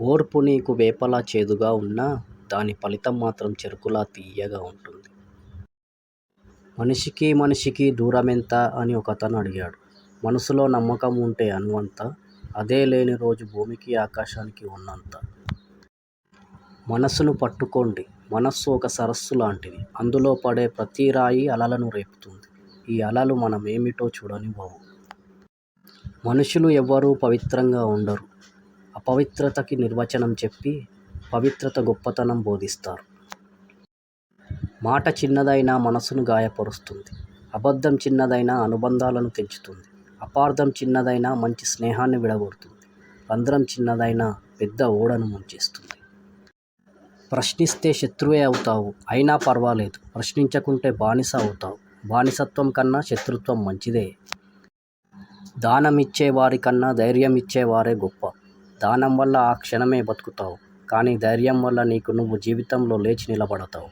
ఓర్పు నీకు వేపలా చేదుగా ఉన్నా దాని ఫలితం మాత్రం చెరుకులా తీయగా ఉంటుంది. మనిషికి మనిషికి దూరమెంత అని ఒకతను అడిగాడు. మనసులో నమ్మకం ఉంటే అనువంత అదే లేని రోజు భూమికి ఆకాశానికి ఉన్నంత. మనసును పట్టుకోండి మనస్సు ఒక సరస్సు లాంటిది. అందులో పడే ప్రతి రాయి అలలను రేపుతుంది. ఈ అలలు మనమేమిటో చూడనివ్వవు. మనుషులు ఎవ్వరూ పవిత్రంగా ఉండరు. అపవిత్రతకి నిర్వచనం చెప్పి, పవిత్రత గొప్పతనం బోధిస్తారు. మాట చిన్నదైనా మనసును గాయపరుస్తుంది. అబద్ధం చిన్నదైనా అనుబంధాలను తెంచుతుంది. అపార్థం చిన్నదైనా మంచి స్నేహాన్ని విడగొడుతుంది. రంధ్రం చిన్నదైనా పెద్ద ఓడను ముంచేస్తుంది. ప్రశ్నిస్తే శత్రువే అవుతావు. అయినా పర్వాలేదు ప్రశ్నించకుంటే బానిస అవుతావు. బానిసత్వం కన్నా శత్రుత్వం మంచిదే. దానం ఇచ్చే కన్నా ధైర్యం ఇచ్చేవారే గొప్ప. దానం వల్ల ఆ క్షణమే బతుకుతావు. కానీ ధైర్యం వల్ల నీకు నువ్వు జీవితంలో లేచి నిలబడతావు.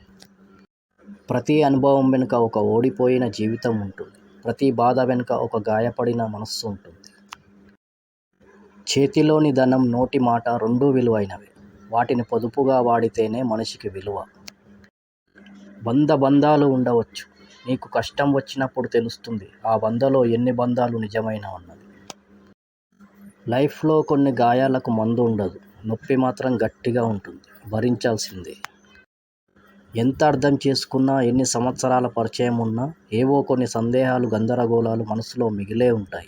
ప్రతి అనుభవం వెనుక ఒక ఓడిపోయిన జీవితం ఉంటుంది. ప్రతి బాధ వెనుక ఒక గాయపడిన మనస్సు ఉంటుంది. చేతిలోని ధనం, నోటి మాట రెండూ విలువైనవి వాటిని పొదుపుగా వాడితేనే మనిషికి విలువ. వంద బంధాలు ఉండవచ్చు. నీకు కష్టం వచ్చినప్పుడు తెలుస్తుంది ఆ వందలో ఎన్ని బంధాలు నిజమైన ఉన్నది లైఫ్లో కొన్ని గాయాలకు మందు ఉండదు. నొప్పి మాత్రం గట్టిగా ఉంటుంది. భరించాల్సిందే. ఎంత అర్థం చేసుకున్నా, ఎన్ని సంవత్సరాల పరిచయం ఉన్నా ఏవో కొన్ని సందేహాలు గందరగోళాలు మనసులో మిగిలే ఉంటాయి.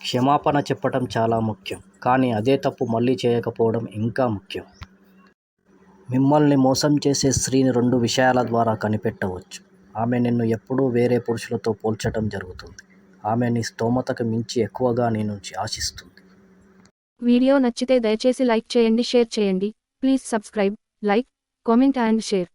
క్షమాపణ చెప్పటం చాలా ముఖ్యం. కానీ అదే తప్పు మళ్ళీ చేయకపోవడం ఇంకా ముఖ్యం. మిమ్మల్ని మోసం చేసే స్త్రీని రెండు విషయాల ద్వారా కనిపెట్టవచ్చు. ఆమె నిన్ను ఎప్పుడూ వేరే పురుషులతో పోల్చటం జరుగుతుంది. ఆమె నీ స్తోమతకు మించి ఎక్కువగా నీ నుంచి ఆశిస్తుంది. వీడియో నచ్చితే దయచేసి లైక్ చేయండి షేర్ చేయండి. Please subscribe, like, comment and share.